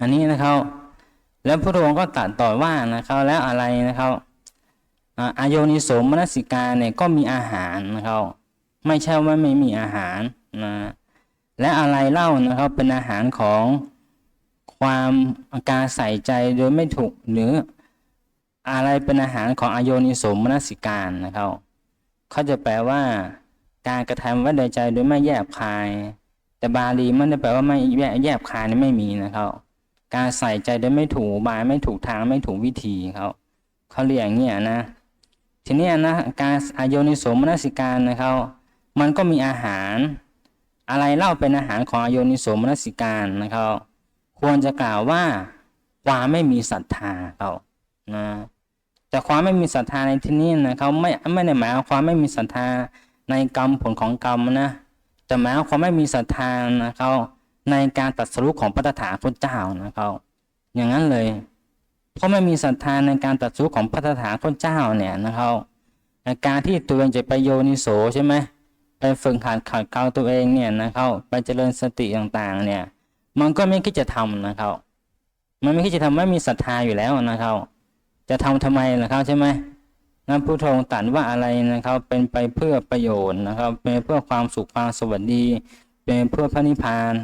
อันนี้นะครับ แล้วพระองค์ก็ตรัดต่อว่านะครับแล้วอะไรนะครับอาอโยนิโสมนสิกาเนี่ยก็มีอาหารนะครับ ไม่ใช่ว่าไม่มีอาหารนะและอะไรเล่านะครับเป็นอาหารของความการใส่ใจโดยไม่ถูกหรืออะไรเป็นอาหารของอโยนิสมนสิการนะครับเขาจะแปลว่า การกระทำไว้ในใจโดยไม่แยบคาย แต่บาลีมันจะแปลว่าไม่แยบแยบคายนี่ไม่มีนะครับ การใส่ใจโดยไม่ถูกบายไม่ถูกทางไม่ถูกวิธีเขาเขาเรียกอย่างเงี้ยนะ ทีนี้นะการอโยนิสมนสิการนะครับมันก็มีอาหาร อะไรเล่าเป็นอาหารของอโยนิสมนสิการนะครับ ควรจะกล่าวว่าความไม่มีศรัทธาเขานะแต่ความไม่มีศรัทธาในที่นี้นะเขาไม่ไม่ได้หมายความไม่มีศรัทธาในกรรมผลของกรรมนะแต่หมายความไม่มีศรัทธานะครับ ในการตัดสรุปของพระตถาคตเจ้านะครับอย่างนั้นเลย เพราะไม่มีศรัทธาในการตัดสรุปของพระตถาคตเจ้าเนี่ยนะครับการที่ตัวเองจะไปโยนิโสใช่ไหมไปฝึกหัดขัดเกลาตัวเองเนี่ยนะครับไปเจริญสติต่างๆ เนี่ย มันก็ไม่คิดจะทำนะครับมันไม่คิดจะทำไม่มีศรัทธาอยู่แล้วนะครับ จะทำทำไมนะครับใช่ไหมนั่นพุทโธตรัสว่าอะไรนะครับ เป็นไปเพื่อประโยชน์นะครับ เป็นเพื่อความสุขความสวัสดี เป็นเพื่อพระนิพพาน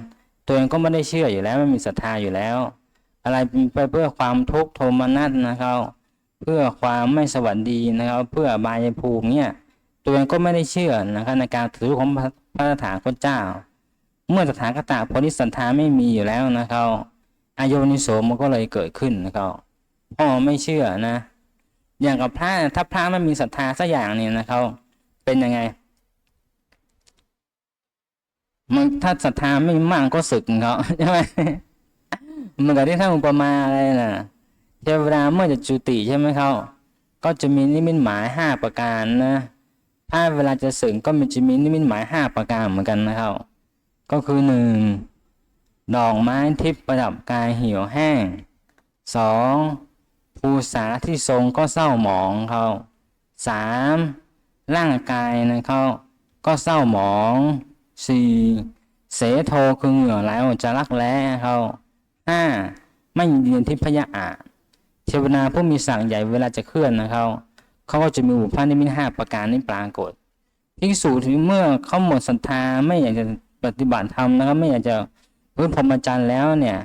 ตัวเองก็ไม่ได้เชื่ออยู่แล้วไม่มีศรัทธาอยู่แล้ว อะไรไปเพื่อความทุกข์โทมนัสนะครับ เพื่อความไม่สวัสดีนะครับ เพื่อบายภูมิเนี่ยตัวเองก็ไม่ได้เชื่อนะครับในการถือของพระตถาคตเจ้า เมื่อสถานคตาโพธิสันทาไม่มีอยู่แล้วนะครับอายนิโสมันก็เลยเกิดขึ้นนะครับพ่อไม่เชื่อนะ อย่างกับพระถ้าพระไม่มีศรัทธาสักอย่างเนี่ยนะครับ เป็นยังไง มันถ้าศรัทธาไม่มากก็สึกเขาใช่ไหมเหมือนกับที่ท่านอุปมาอะไรนะเทวดาเมื่อจะจุติใช่ไหมเขาก็จะมีนิมิตหมายห้าประการนะถ้าเวลาจะสึกก็มีจะมีนิมิตหมายห้าประการเหมือนกันนะครับ ก็คือหนึ่งดอกไม้ทิพย์ประดับกายเหี่ยวแห้งสองภูษาที่ทรงก็เศร้าหมองเขาสามร่างกายนะเขาก็เศร้าหมอง สี่เสโทคือเหงื่อไหลออกจากรักแร้เขาห้าไม่ยินดีที่พยาอาเทวนาผู้มีสั่งใหญ่เวลาจะเคลื่อนนะครับเขาก็จะมีบุพนิมิตห้าประการนี้ปรากฏภิกษุถึงเมื่อเขาหมดศรัทธาไม่อยากจะปฏิบัติธรรมนะครับไม่อยากจะพื้นพรหมจรรย์แล้วเนี่ย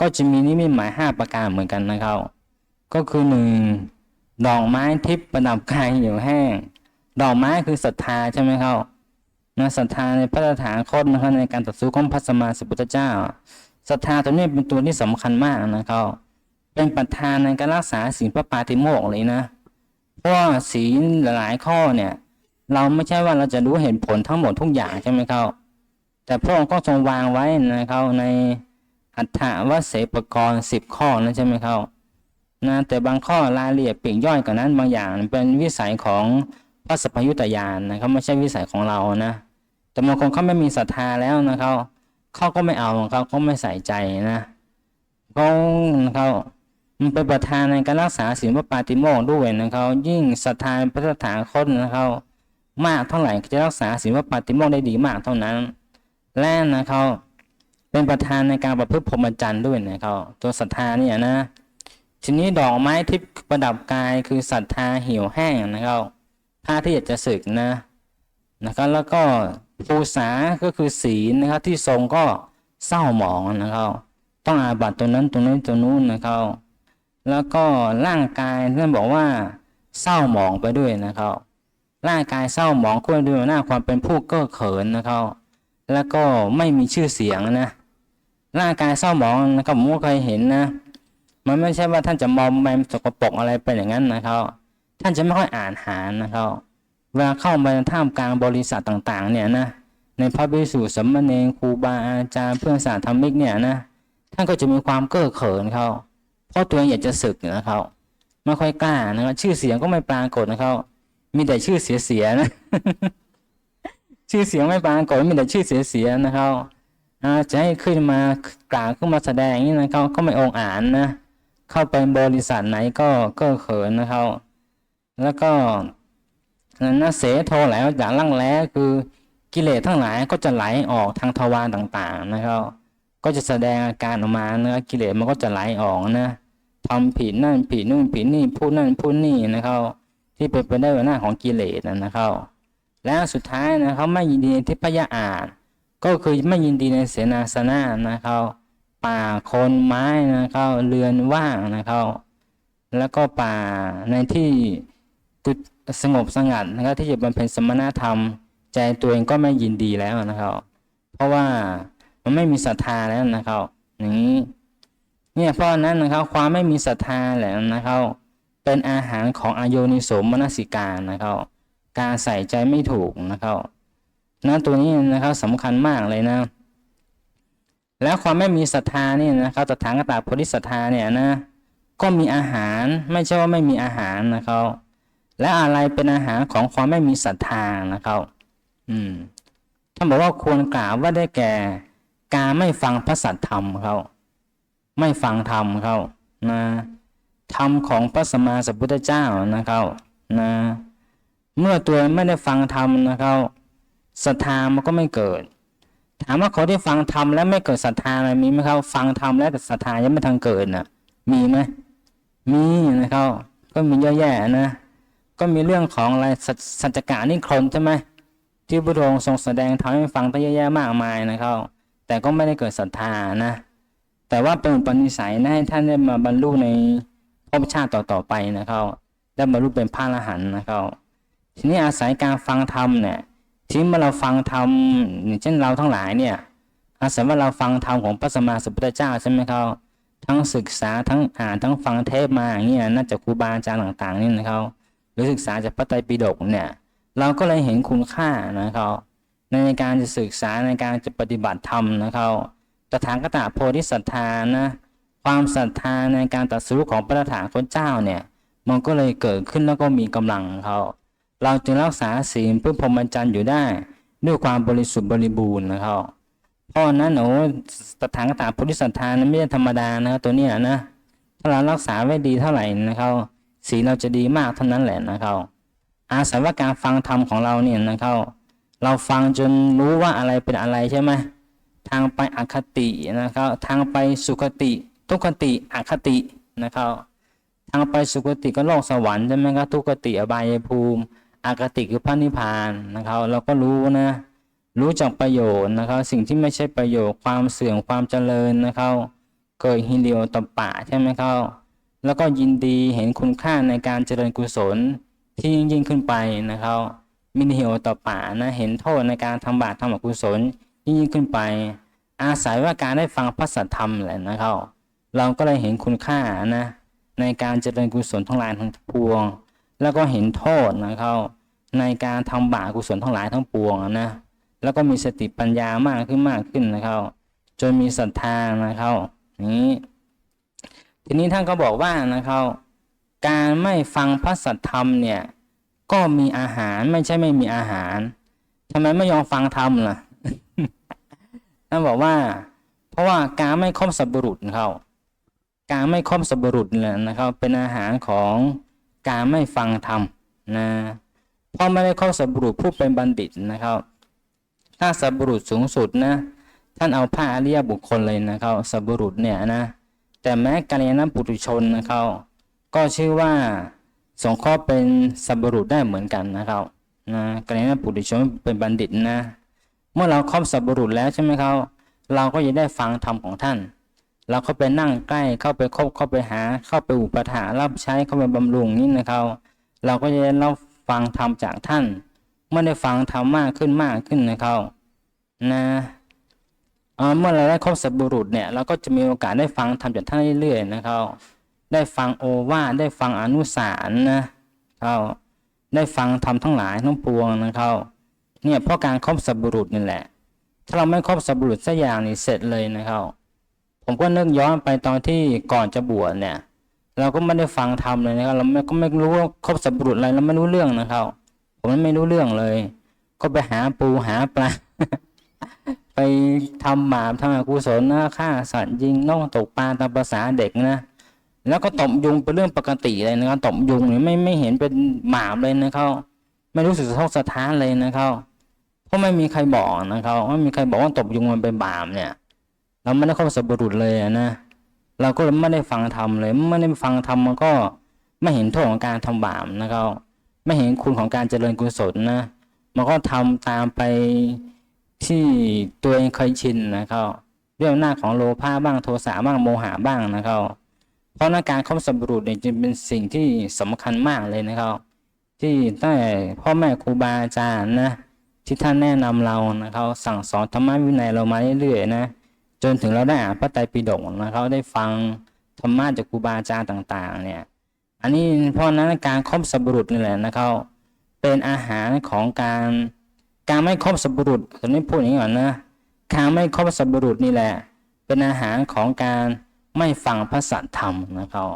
ก็จะมีนิมิตหมายห้าประการเหมือนกันนะครับ ก็คือหนึ่งดอกไม้ทิพย์ประดับกายอยู่ยวแห้ง ดอกไม้คือศรัทธาใช่ไหมครับ นะศรัทธาในพระฐาคตนะครับในการตัดสู้ของพระสมมาสัมพุทธเจ้าศรัทธาตัวนี้เป็นตัวที่สำคัญมากนะครับเป็นประธานในการรักษาสิ่งพระปาติโมกข์เลยนะเพราะศีลหลายข้อเนี่ย เราไม่ใช่ว่าเราจะรู้เห็นผลทั้งหมดทุกอย่างใช่ไหมครับแต่พระองค์ก็ทรงวางไว้นะครับในอัฏฐวเสปกรณ์สิบข้อนะใช่ไหมครับนะแต่บางข้อรายละเอียดปลีกย่อยกว่านั้นบางอย่างเป็นวิสัยของพระสัพพยุตยานนะครับไม่ใช่วิสัยของเรานะ แต่บางคนเขาไม่มีศรัทธาแล้วนะครับเขาก็ไม่เอาเขาเขาไม่ใส่ใจนะเขาเขามันเป็นประธานในการรักษาศีลพระปาติโมกด้วยนะครับยิ่งศรัทธาพระสถานคตนะครับมากเท่าไหร่จะรักษาศีลพระปาติโมกได้ดีมากเท่านั้น และนะครับเป็นประธานในการประพฤติพรหมจรรย์ด้วยนะครับตัวศรัทธาเนี่ยนะทีนี้ดอกไม้ที่ประดับกายคือศรัทธาเหี่ยวแห้งนะครับผ้าที่อยากจะสึกนะนะครับแล้วก็ ภูษาก็คือศีลนะครับ ที่ทรงก็เศร้าหมองนะครับ ต้องอาบัตตัวนั้นตัวนี้ตัวนู้นนะครับ แล้วก็ร่างกายท่านบอกว่าเศร้าหมองไปด้วยนะครับ ร่างกายเศร้าหมองก็ด้วยหน้าความเป็นผู้เก้อเขินนะครับ แล้วก็ไม่มีชื่อเสียงนะร่างกายเศร้าหมองนะครับผมก็เคยเห็นนะ มันไม่ใช่ว่าท่านจะมอมแมมสกปรกอะไรไปอย่างนั้นนะครับ ท่านจะไม่ค่อยอ่านหานะครับ เวลาเข้ามาท่ามกลางบริษัทต่างๆ เนี่ยนะในพระภิกษุสมณเณรครูบาอาจารย์เพื่อนสาธรรมิกเนี่ยนะท่านก็จะมีความเก้อเขินเขาเพราะตัวเองอยากจะศึกนะครับไม่ค่อยกล้านะครับชื่อเสียงก็ไม่ปรากฏนะครับมีแต่ชื่อเสียๆนะชื่อเสียงไม่ปรากฏมีแต่ชื่อเสียๆนะครับจะให้ขึ้นมากล่าวขึ้นมาแสดงนี้นะครับก็ไม่องอาจนะเข้าไปบริษัทไหนก็เก้อเขินนะครับแล้วก็ นะเสโทไหลออกจากร่างแร้คือกิเลสทั้งหลายก็จะไหลออกทางทวารต่างๆนะครับ ก็จะแสดงอาการออกมานะกิเลสมันก็จะไหลออกนะทำผิดนั่นผิดนู่นผิดนี่พูดนั่นพูดนี่นะครับที่เป็นไปได้หน้าของกิเลสนะครับ แล้วสุดท้ายนะครับไม่ยินดีในทิพยอาจก็คือไม่ยินดีในเสนาสนะนะครับป่าคนไม้นะครับเรือนว่างนะครับ แล้วก็ป่าในที่กุ สงบสงัดนะครับที่จะบำเพ็ญสมณธรรม ใจตัวเองก็ไม่ยินดีแล้วนะครับ เพราะว่ามันไม่มีศรัทธาแล้วนะครับอย่างนี้เนี่ยเพราะนั้นนะครับความไม่มีศรัทธาแหละนะครับเป็นอาหารของอโยนิสมนสิการนะครับ การใส่ใจไม่ถูกนะครับนะตัวนี้นะครับสำคัญมากเลยนะ แล้วความไม่มีศรัทธานี่นะครับตถาคตโพธิศรัทธาเนี่ยนะก็มีอาหารไม่ใช่ว่าไม่มีอาหารนะครับ และอะไรเป็นอาหารของความไม่มีศรัทธานะครับ อืมท่านบอกว่าควรกล่าวว่าได้แก่ การไม่ฟังพระสัทธรรมเขาไม่ฟังธรรมเขานะธรรมของพระสมมาสัมพุทธเจ้านะครับนะเมื่อตัวไม่ได้ฟังธรรมนะครับศรัทธามันก็ไม่เกิด ถามว่าเขาได้ฟังธรรมแล้วไม่เกิดศรัทธาอะไรมีไหมครับฟังธรรมแล้วแต่ศรัทธายังไม่ทันเกิดน่ะมีไหมมีนะครับก็มีเยอะแยะนะ ก็มีเรื่องของอะไรสัจสัจจกานิครนใช่ไหมที่พระองค์ทรงแสดงทำให้ฟังตั้งเยอะแยะมากมายนะครับ แต่ก็ไม่ได้เกิดศรัทธานะ แต่ว่าเป็นปนิสัยนะให้ท่านได้มาบรรลุในภพชาติต่อๆไปนะครับได้บรรลุเป็นพระอรหันต์นะครับ ทีนี้อาศัยการฟังธรรมเนี่ยที่เมื่อเราฟังธรรมอย่างเช่นเราทั้งหลายเนี่ยอาศัยว่าเราฟังธรรมของพระสัมมาสัมพุทธเจ้าใช่ไหมครับทั้งศึกษาทั้งอ่านทั้งฟังเทปมาอย่างเงี้ยน่าจะครูบาอาจารย์ต่างๆนี่นะครับ รือศึกษาจากพระไตรปิฎกเนี่ยเราก็เลยเห็นคุณค่านะครับในการจะศึกษาในการจะปฏิบัติธรรมนะครับตถาคตโพธิศรัทธานะความศรัทธาในการตรัสรู้ของพระถาคตเจ้าเนี่ยมันก็เลยเกิดขึ้นแล้วก็มีกำลังเขาเราจึงรักษาศีลเพื่อพรหมจรรย์อยู่ได้ ด้วยความบริสุทธิ์บริบูรณ์นะครับเพราะนั้นโอ้ตถาคตโพธิสัตธานั้นไม่ใช่ธรรมดานะตัวเนี้ยนะถ้าเรารักษาไว้ดีเท่าไหร่นะครับ ศีลเราจะดีมากเท่านั้นแหละนะครับอาศัยว่าการฟังธรรมของเราเนี่ยนะครับเราฟังจนรู้ว่าอะไรเป็นอะไรใช่ไหมทางไปอคตินะครับทางไปสุคติ ทุกขติอคตินะครับทางไปสุคติก็โลกสวรรค์ใช่ไหมครับทุกขติอบายภูมิอคติคือพระนิพพานนะครับ เราก็รู้นะรู้จักประโยชน์นะครับ สิ่งที่ไม่ใช่ประโยชน์ความเสื่อมความเจริญนะครับ เกิดฮิริโอตปปะใช่ไหมครับ แล้วก็ยินดีเห็นคุณค่าในการเจริญกุศลที่ยิ่งยิ่งขึ้นไปนะครับมินิฮิโอตปปะนะเห็นโทษในการทำบาปทำอกุศลยิ่งยิ่งขึ้นไป อาศัยว่าการได้ฟังพระสัทธรรมแหละนะครับ เราก็เลยเห็นคุณค่านะในการเจริญกุศลทั้งหลายทั้งปวง แล้วก็เห็นโทษนะครับในการทำบาปกุศลทั้งหลายทั้งปวงนะแล้วก็มีสติปัญญามากขึ้นมากขึ้นนะครับ จนมีศรัทธานะครับนี้ ทีนี้ท่านก็บอกว่านะครับ การไม่ฟังพระสัทธรรมเนี่ยก็มีอาหารไม่ใช่ไม่มีอาหารทำไมไม่ยอมฟังธรรมล่ะท่านบอกว่า เพราะว่าการไม่ครบสับบุรุษเขาการไม่ครบสับบุรุษเนี่ยนะครับ เป็นอาหารของการไม่ฟังธรรมนะเพราะไม่ได้ครบสับบุรุษผู้เป็นบัณฑิตนะครับ ถ้าสับบุรุษสูงสุดนะท่านเอาพระอริยบุคคลเลยนะครับสับบุรุษเนี่ยนะ แต่แม้กัลยาณปุถุชนนะครับ ก็ชื่อว่าสงเคราะห์เป็นสับบุรุษได้เหมือนกันนะครับนะกัลยาณปุถุชนเป็นบัณฑิตนะ เมื่อเราครอบสับบุรุษแล้วใช่ไหมครับ เราก็จะได้ฟังธรรมของท่าน เราเข้าไปนั่งใกล้เข้าไปคบเข้าไปหา เข้าไปอุปถารับใช้เข้าไปบำรุงนี่นะครับ เราก็จะได้รับฟังธรรมจากท่าน เมื่อได้ฟังธรรมมากขึ้นมากขึ้นนะครับนะ เมื่อเราได้ครบสับบุรุษเนี่ยเราก็จะมีโอกาสได้ฟังธรรมจากท่านเรื่อยๆนะครับได้ฟังโอวาทได้ฟังอนุสารนะครับได้ฟังธรรมทั้งหลายทั้งปวงนะครับเนี่ยเพราะการครบสับบุรุษนี่แหละ ถ้าเราไม่ครบสับบุรุษสักอย่างนี่เสร็จเลยนะครับผมก็นึกย้อนไปตอนที่ก่อนจะบวชเนี่ย เราก็ไม่ได้ฟังธรรมเลยนะครับเราไม่ก็ไม่รู้ว่าครบสับบุรุษอะไรเราไม่รู้เรื่องนะครับ ผมไม่รู้เรื่องเลย ก็ไปหาปูหาปลา ไปทำบาปทำอกุศลนะฆ่าสัตว์ยิงนอกตกปลาตามภาษาเด็กนะแล้วก็ตบยุงเป็นเรื่องปกติเลยนะครับตบยุงเนี่ยไม่ไม่เห็นเป็นบาปเลยนะครับไม่รู้สึกสะทกสะท้านเลยนะครับเพราะไม่มีใครบอกนะครับไม่มีใครบอกว่าตบยุงมันเป็นบาปเนี่ย เราไม่ได้คบสัพบุรุษเลยนะเราก็ไม่ได้ฟังธรรมเลยไม่ได้ฟังธรรมมันก็ไม่เห็นโทษของการทำบาปนะครับไม่เห็นคุณของการเจริญกุศลนะมันก็ทำตามไป ที่ตัวเองเคยชินนะครับด้วยอำนาจของโลภะบ้างโทสะบ้างโมหะบ้างนะครับเพราะในกการคบสับุรุษเนี่ยจึงเป็นสิ่งที่สำคัญมากเลยนะครับ ที่ตั้งแต่พ่อแม่ครูบาอาจารย์นะที่ท่านแนะนำเรานะครับสั่งสอนธรรมะวินัยเรามาเรื่อยๆนะจนถึงเราได้อ่านพระไตรปิฎกนะครับได้ฟังธรรมะจากครูบาอาจารย์ต่างๆ เนี่ย อันนี้เพราะนั้นการคบสับุรุษนี่แหละนะครับ เป็นอาหารของการ การไม่ครบสัพบุรุษตอนนี้พูดอย่างนี้ก่อนนะการไม่ครบสัพบุรุษนี่แหละ เป็นอาหารของการไม่ฟังพระสัทธรรมนะครับ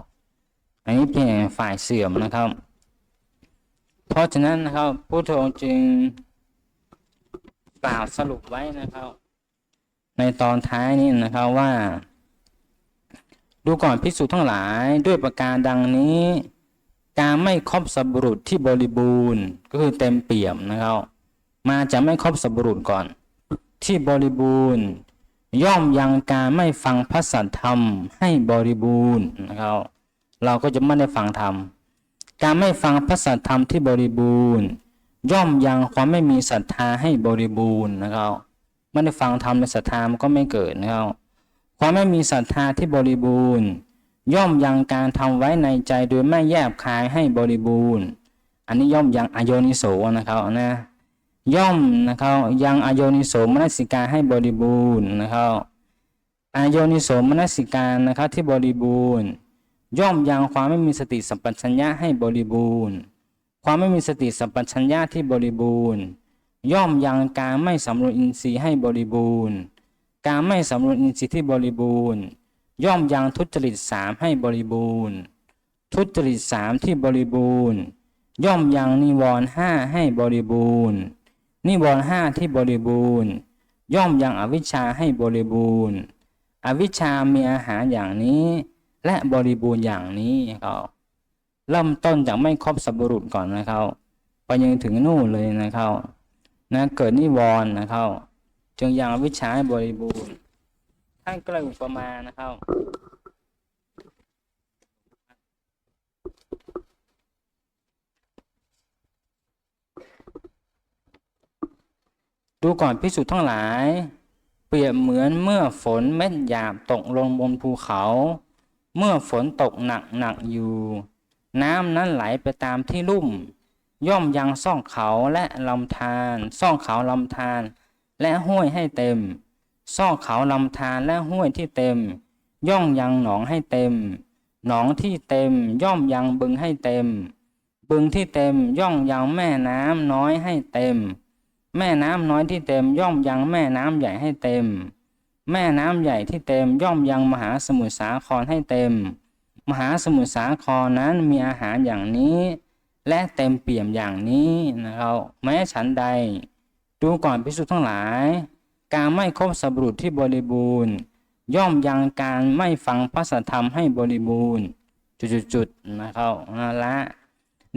อันนี้เพียงฝ่ายเสื่อมนะครับ เพราะฉะนั้นนะครับพุทธองค์จึงกล่าวสรุปไว้นะครับ ในตอนท้ายนี้นะครับว่า ดูก่อนภิกษุทั้งหลายด้วยประการดังนี้ การไม่ครบสัพบุรุษที่บริบูรณ์ก็คือเต็มเปี่ยมนะครับ มาจะไม่ครบสับุรุษก่อน ที่บริบูรณ์ ย่อมยังการไม่ฟังพระสัทธรรมให้บริบูรณ์นะครับเราก็จะไม่ได้ฟังธรรมการไม่ฟังพระสัทธรรมที่บริบูรณ์ ย่อมยังความไม่มีศรัทธาให้บริบูรณ์นะครับไม่ได้ฟังธรรมในศรัทธามันก็ไม่เกิดนะครับความไม่มีศรัทธาที่บริบูรณ์ ย่อมยังการทำไว้ในใจโดยไม่แยบคายให้บริบูรณ์ อันนี้ย่อมยังอโยนิโสนะครับนะ ย่อมนะครับยังอโยนิโสมนสิการให้บริบูรณ์นะครับอโยนิโสมนสิการนะครับที่บริบูรณ์ ย่อมยังความไม่มีสติสัมปชัญญะให้บริบูรณ์ ความไม่มีสติสัมปชัญญะที่บริบูรณ์ ย่อมยังการไม่สำรวมอินทรีย์ให้บริบูรณ์ การไม่สำรวมอินทรีย์ที่บริบูรณ์ ย่อมยังทุจริตสามให้บริบูรณ์ ทุจริตสามที่บริบูรณ์ ย่อมยังนิวรณ์ห้าให้บริบูรณ์ นิวรณ์ห้าที่บริบูรณ์ ย่อมยังอวิชชาให้บริบูรณ์ อวิชชามีอาหารอย่างนี้ และบริบูรณ์อย่างนี้เขาเริ่มต้นจากไม่ครอบสับุรุษก่อนนะครับ ไปยังถึงนู่นเลยนะครับนะเกิดนิวรณ์นะครับ จึงยังอวิชชาให้บริบูรณ์ท่านก็เลยอุปมานะครับ ดูก่อนพิสุทั้งหลาย เปรียบเหมือนเมื่อฝนเม็ดหยาบตกลงบนภูเขา เมื่อฝนตกหนักหนักอยู่ น้ำนั้นไหลไปตามที่ลุ่ม ย่อมยังซ่องเขาและลำธารซ่องเขาลำธารและห้วยให้เต็ม ซ่องเขาลำธารและห้วยที่เต็ม ย่อมยังหนองให้เต็ม หนองที่เต็มย่อมยังบึงให้เต็ม บึงที่เต็มย่อมยังแม่น้ำน้อยให้เต็ม แม่น้ำน้อยที่เต็มย่อมยังแม่น้ำใหญ่ให้เต็ม แม่น้ำใหญ่ที่เต็มย่อมยังมหาสมุทรสาครให้เต็ม มหาสมุทรสาครนั้นมีอาหารอย่างนี้ และเต็มเปี่ยมอย่างนี้นะครับแม้ฉันใด ดูก่อนพิสุทั้งหลาย การไม่ครบสบรุษที่บริบูรณ์ ย่อมยังการไม่ฟังพระสธรรมให้บริบูรณ์ จุดๆๆนะครับนั่นละ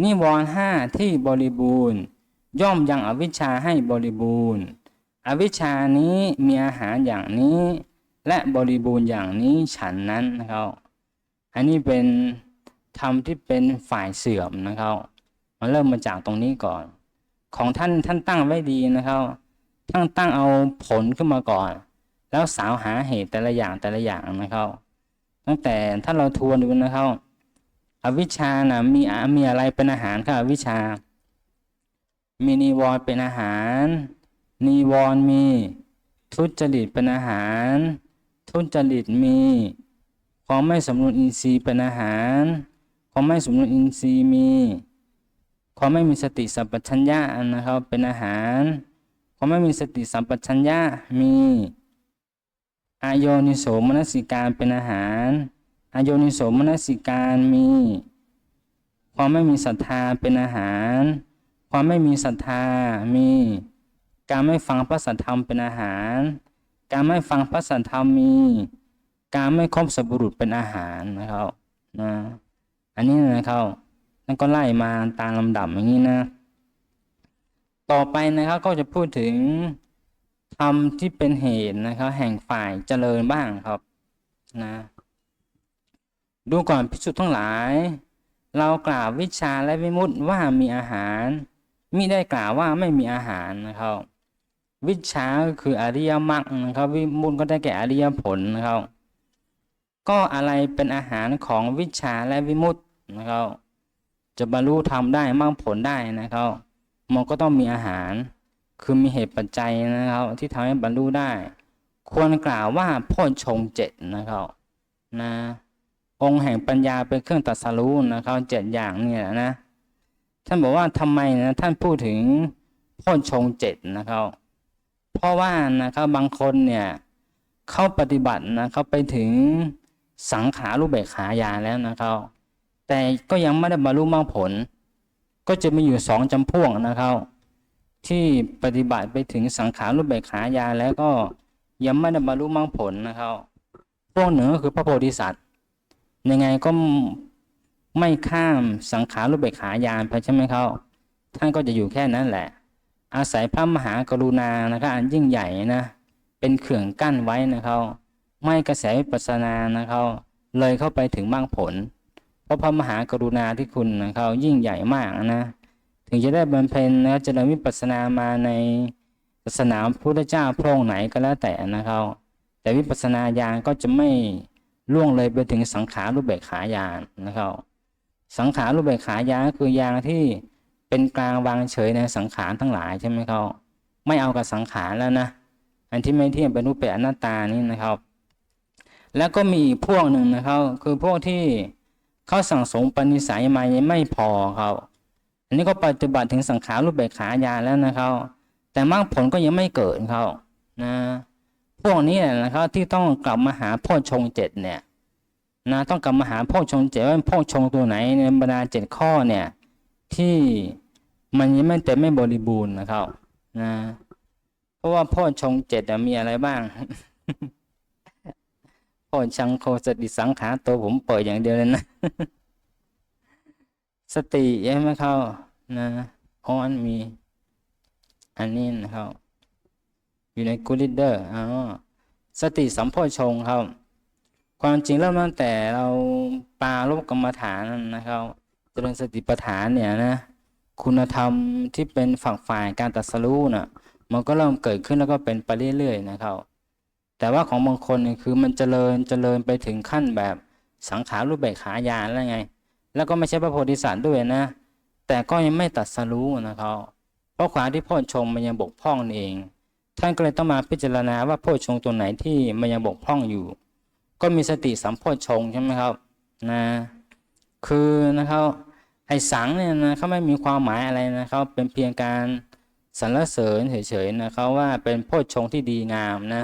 นิวรณ์ห้าที่บริบูรณ์ ย่อมยังอวิชชาให้บริบูรณ์ อวิชชานี้มีอาหารอย่างนี้ และบริบูรณ์อย่างนี้ฉันนั้นนะครับอันนี้เป็นธรรมที่เป็นฝ่ายเสื่อมนะครับมันเริ่มมาจากตรงนี้ก่อน ของท่านท่านตั้งไว้ดีนะครับท่านตั้งเอาผลขึ้นมาก่อน แล้วสาวหาเหตุแต่ละอย่างแต่ละอย่างนะครับตั้งแต่ถ้าเราทวนดูนะครับอวิชชานะมีมีอะไรเป็นอาหารครับอวิชชา มีนิวรณ์เป็นอาหาร นิวรณ์มี ทุจริตเป็นอาหาร ทุจริตมี ความไม่สมดุลอินทรีย์เป็นอาหาร ความไม่สมดุลอินทรีย์มี ความไม่มีสติสัมปชัญญะนะครับเป็นอาหาร ความไม่มีสติสัมปชัญญะมีอายนิโสมนสิการเป็นอาหารอายนิโสมนสิการมี ความไม่มีศรัทธาเป็นอาหาร ความไม่มีศรัทธามี การไม่ฟังพระสัทธรรมเป็นอาหาร การไม่ฟังพระสัทธรรมมี การไม่คบสับุรุษเป็นอาหารนะครับนะอันนี้นะครับนั่นก็ไล่มาตามลำดับอย่างนี้นะ ต่อไปนะครับก็จะพูดถึงทำที่เป็นเหตุนะครับ แห่งฝ่ายเจริญบ้างครับนะดูก่อนพิสุทั้งหลาย เรากล่าววิชาและวิมุตติว่ามีอาหาร มิได้กล่าวว่าไม่มีอาหารนะครับ วิชาคืออริยมรรคนะครับ วิมุตติก็ได้แก่อริยผลนะครับ ก็อะไรเป็นอาหารของวิชาและวิมุตตินะครับ จะบรรลุธรรมได้มรรคผลได้นะครับมันก็ต้องมีอาหาร คือมีเหตุปัจจัยนะครับ ที่ทำให้บรรลุได้ ควรกล่าวว่าโพชงเจ็ดนะครับนะองค์แห่งปัญญาเป็นเครื่องตัดสรู้นะครับเจ็ดอย่างเนี่ยนะ ท่านบอกว่าทำไมนะท่านพูดถึงโพชงเจ็ดนะครับ เพราะว่านะครับบางคนเนี่ยเข้าปฏิบัตินะเขาไปถึงสังขารูปเบกขายาแล้วนะครับ แต่ก็ยังไม่ได้บรรลุมรรคผล ก็จะมีอยู่สองจำพวกนะครับ ที่ปฏิบัติไปถึงสังขารูปเบกขายาแล้วก็ยังไม่ได้บรรลุมรรคผลนะครับ พวกหนึ่งก็คือพระโพธิสัตว์ยังไงก็ ไม่ข้ามสังขารรูปเบกขายานไปใช่ไหมครับท่านก็จะอยู่แค่นั้นแหละ อาศัยพระมหากรุณานะครับอันยิ่งใหญ่นะ เป็นเขื่องกั้นไว้นะครับไม่กระแสวิปัสนานะครับเลยเข้าไปถึงมรรคผล เพราะพระมหากรุณาที่คุณนะครับยิ่งใหญ่มากนะ ถึงจะได้บำเพ็ญนะเจริญวิปัสนามาในศาสนาพุทธเจ้าพระองค์ไหนก็แล้วแต่นะครับแต่วิปัสสนาญาณก็จะไม่ล่วงเลยไปถึงสังขารรูปเบกขายานนะครับ สังขารรูปเบกขายาคือยาที่เป็นกลางวางเฉยในสังขารทั้งหลายใช่ไหมครับ ไม่เอากับสังขารแล้วนะ อันที่ไม่เที่ยงเป็นรูปเป็นอนัตตานี่นะครับ แล้วก็มีอีกพวกหนึ่งนะครับ คือพวกที่เขาสั่งสมปณิสัยมาไม่พอครับ อันนี้ก็ปฏิบัติถึงสังขารรูปแบบขายาแล้วนะครับ แต่มรรคผลก็ยังไม่เกิดเขานะ พวกนี้นะครับที่ต้องกลับมาหาพ่อชงเจ็ดเนี่ย นะต้องกลับมาหาพ่อชงเจ็ดว่าพ่อชงตัวไหนในบรรดาเจ็ดข้อเนี่ยที่มันยังไม่เต็มไม่บริบูรณ์นะครับนะเพราะว่าพ่อชงเจ็ดมีอะไรบ้างพ่อชังโคสติสังขารตัวผมเปิดอย่างเดียวเลยนะ สติใช่ไหมเข้านะอ๋ออันมีอันนี้นะครับอยู่ในกูลิเดอร์อ๋อสติสัมโพชงครับ ความจริงเริ่มตั้งแต่เราปาลบกรรมฐานนะครับเจริญสติปัฏฐานเนี่ยนะคุณธรรมที่เป็นฝักฝ่ายการตัดสู้น่ะมันก็เริ่มเกิดขึ้นแล้วก็เป็นไปเรื่อยๆนะครับ แต่ว่าของบางคนเนี่ยคือมันเจริญเจริญไปถึงขั้นแบบสังขารรูปแบบขายานแล้วไง แล้วก็ไม่ใช่พระโพธิสัตว์ด้วยนะ แต่ก็ยังไม่ตัดสรู้นะครับ เพราะควาที่โพชงมันยังบกพร่องเอง ท่านก็เลยต้องมาพิจารณาว่าโพชงตัวไหนที่มันยังบกพร่องอยู่ ก็มีสติสัมโพชงใช่ไหมครับนะคือนะครับไอ้สังเนี่ยนะเขาไม่มีความหมายอะไรนะครับ เป็นเพียงการสรรเสริญเฉยๆนะครับว่าเป็นโพชฌงที่ดีงามนะ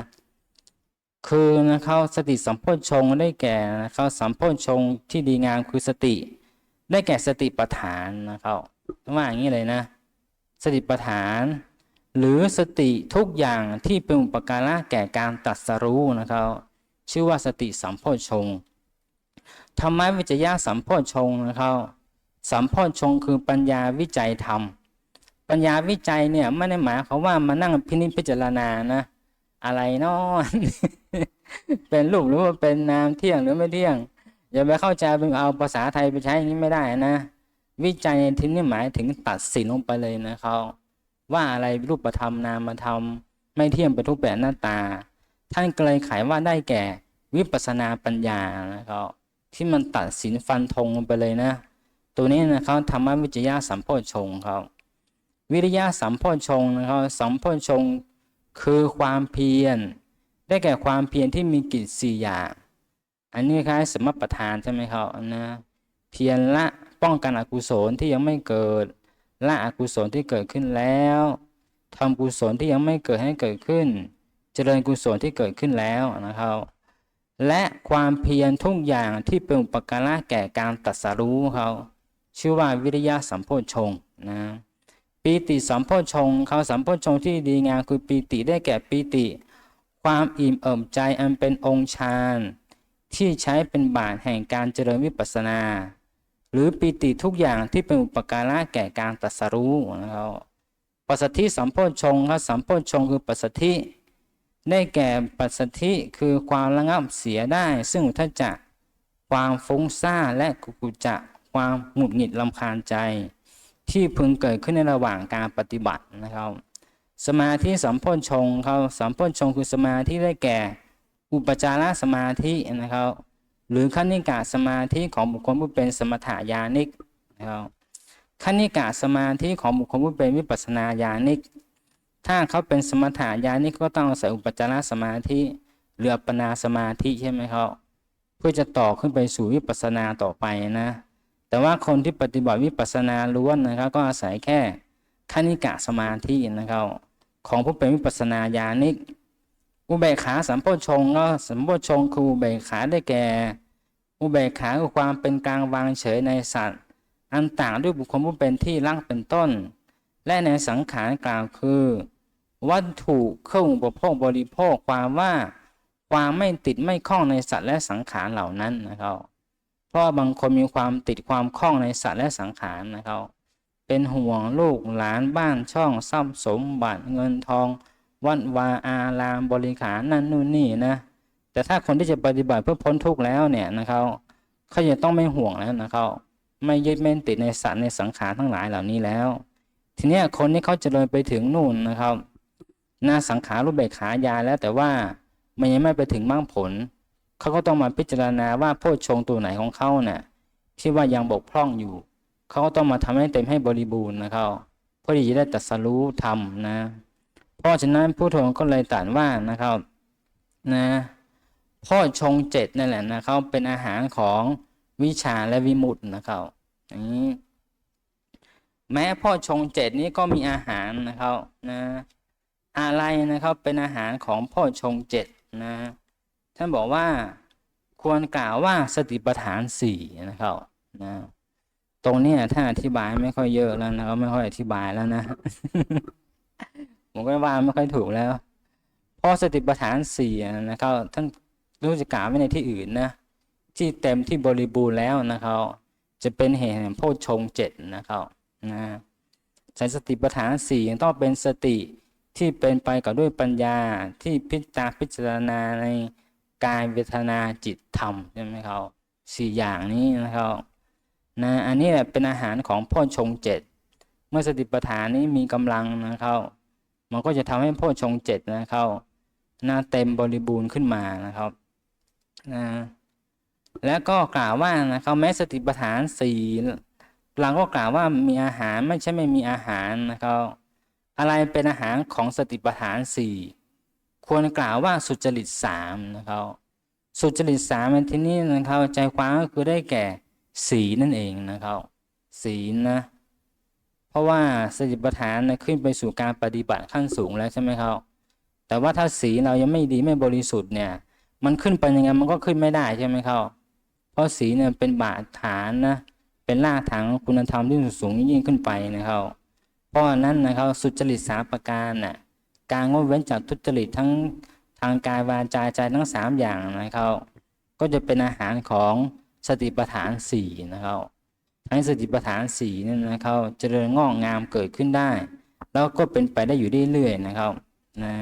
คือนะครับสติสัมโพชฌงได้แก่นะครับสัมโพชฌงที่ดีงามคือสติ ได้แก่สติปัฏฐานนะครับว่าอย่างนี้เลยนะ สติปัฏฐาน หรือสติทุกอย่างที่เป็นอุปการะแก่การตัดสรู้นะครับ ชื่อว่าสติสัมโพชงธรรมวิจยะสัมโพชงนะครับสัมโพชงคือปัญญาวิจัยธรรม ปัญญาวิจัยเนี่ยไม่ได้หมายความว่ามานั่งพินิจพิจารณานะอะไรนาะเป็นรูปหรือว่าเป็นนามเที่ยงหรือไม่เที่ยงอย่าไปเข้าใจเป็นเอาภาษาไทยไปใช้อย่างนี้ไม่ได้นะ วิจัยในที่นี้หมายถึงตัดสินลงไปเลยนะครับว่าอะไรรูปธรรมนามธรรม ไม่เที่ยงเป็นทุกแบบหน้าตา ท่านก็เลยขายว่าได้แก่วิปัสนาปัญญานะครับที่มันตัดสินฟันธงไปเลยนะ ตัวนี้นะครับธรรมวิจยะสัมโพชงครับวิริยะสัมโพชงนะครับสัมโพชงคือความเพียร ได้แก่ความเพียรที่มีกิจสี่อย่างอันนี้คล้ายสมประทานใช่ไหมครับนะเพียรละป้องกันอกุศลที่ยังไม่เกิดละอกุศลที่เกิดขึ้นแล้วทำกุศลที่ยังไม่เกิดให้เกิดขึ้น เจริญกุศลที่เกิดขึ้นแล้วนะครับ และความเพียรทุกอย่างที่เป็นอุปการะแก่การตัดสรู้เขาชื่อว่าวิริยะสัมโพชฌงนะปีติสัมโพชฌงเขาสัมโพชฌงที่ดีงามคือปีติได้แก่ปีติ ความอิ่มเอิบใจอันเป็นองค์ฌานที่ใช้เป็นบาตแห่งการเจริญวิปัสสนา หรือปีติทุกอย่างที่เป็นอุปการะแก่การตรัสรู้นะครับปัสสธิสัมโพชฌงครับสัมโพชฌงคือปัสสธิ ได้แก่ปัสสธิคือความระงับเสียได้ ซึ่งอุทธัจะความฟุ้งซ่านและกุกุจะความหงุดหงิดลำคาญใจ ที่พึงเกิดขึ้นในระหว่างการปฏิบัตินะครับ สมาธิสัมโพชฌงเขาสัมโพชฌงคือสมาธิได้แก่ อุปจารสมาธินะครับ หรือขั้นิกาสมาธิของบุคคลผู้เป็นสมถญาณิกนะครับขั้นิกาสมาธิของบุคคลผู้เป็นวิปัสสนาญาณิก ถ้าเขาเป็นสมถะญาณิกก็ต้องอาศัยอุปจารสมาธิหรือปนาสมาธิใช่ไหมครับเพื่อจะต่อขึ้นไปสู่วิปัสสนาต่อไปนะ แต่ว่าคนที่ปฏิบัติวิปัสสนาล้วนนะครับก็อาศัยแค่ขั้นิกะสมาธินะครับ ของผู้เป็นวิปัสสนาญาณิกอุเบกขาสัมโพชฌงค์ก็สัมโพชฌงค์คืออุเบกขาได้แก่อุเบกขาคือความเป็นกลางวางเฉยในสัตว์ อันต่างด้วยบุคคลผู้เป็นที่รักเป็นต้น และในสังขารกล่าวคือ วัตถุเครื่องอุปโภคบริโภคความว่าความไม่ติดไม่ข้องในสัตว์และสังขารเหล่านั้นนะครับ เพราะบางคนมีความติดความข้องในสัตว์และสังขารนะครับ เป็นห่วงลูกหลานบ้านช่องทรัพย์สมบัติเงินทอง วัดวาอารามบริขารนั่นนู่นนี่นะแต่ถ้าคนที่จะปฏิบัติเพื่อพ้นทุกข์แล้วเนี่ยนะครับเขาจะต้องไม่ห่วงแล้วนะครับ ไม่ยึดไม่ติดในสัตว์ในสังขารทั้งหลายเหล่านี้แล้ว ทีนี้คนที่เขาเจริญไปถึงนู่นนะครับหน้าสังขารุเบกขายาแล้วแต่ว่ามันยังไม่ไปถึงมรรคผล เขาก็ต้องมาพิจารณาว่าโพชฌงตัวไหนของเขาเนี่ยที่ว่ายังบกพร่องอยู่ เขาก็ต้องมาทำให้เต็มให้บริบูรณ์นะครับเพื่อที่จะได้ตรัสรู้ธรรมนะเพราะฉะนั้นผู้ทรงก็เลยตรัสว่านะครับนะพ่อชงเจ็ดนั่นแหละนะครับเป็นอาหารของวิชาและวิมุตตินะครับอย่างนี้ แม้พ่อชงเจ็ดนี้ก็มีอาหารนะครับนะอะไรนะครับเป็นอาหารของพ่อชงเจ็ดนะท่านบอกว่าควรกล่าวว่าสติปัฏฐานสี่นะครับนะตรงนี้ท่านอธิบายไม่ค่อยเยอะแล้วนะครับไม่ค่อยอธิบายแล้วนะผมก็ว่าไม่ค่อยถูกแล้วพราะสติปัฏฐานสี่นะครับท่านรู้จะกล่าวไว้ในที่อื่นนะที่เต็มที่บริบูรณ์แล้วนะครับ จะเป็นเหตุแห่งโพชฌงเจ็ดนะครับ นะใช้สติปัฏฐานสี่ยังต้องเป็นสติที่เป็นไปกับด้วยปัญญาที่พิจารพิจารณาในกายเวทนาจิตธรรมใช่ไหมครับสี่อย่างนี้นะครับนะอันนี้เป็นอาหารของโพชงเจ็ดเมื่อสติปัฏฐานนี้มีกำลังนะครับมันก็จะทำให้โพชงเจ็ดนะครับหน้าเต็มบริบูรณ์ขึ้นมานะครับนะแล้วก็กล่าวว่านะครับแม้สติปัฏฐานสี่ เราก็กล่าวว่ามีอาหารไม่ใช่ไม่มีอาหารนะครับ อะไรเป็นอาหารของสติปัฏฐานสี่ควรกล่าวว่าสุจริตสามนะครับสุจริตสามในที่นี้นะครับใจความก็คือได้แก่สีนั่นเองนะครับศีลนะ เพราะว่าสติปัฏฐานนะขึ้นไปสู่การปฏิบัติขั้นสูงแล้วใช่ไหมครับ แต่ว่าถ้าสีเรายังไม่ดีไม่บริสุทธิ์เนี่ย มันขึ้นไปยังไงมันก็ขึ้นไม่ได้ใช่ไหมครับ เพราะสีเนี่ยเป็นบาดฐานนะ เป็นรากฐานของคุณธรรมที่สูงยิ่งขึ้นไปนะครับเพราะนั้นนะครับสุจริตสามประการน่ะการงดเว้นจากทุจริตทั้งทางกายวาจาใจทั้งสามอย่างนะครับก็จะเป็นอาหารของสติปัฏฐานสี่นะครับทั้งสติปัฏฐานสี่นี่นะครับเจริญงอกงามเกิดขึ้นได้ แล้วก็เป็นไปได้อยู่เรื่อยๆนะครับนะ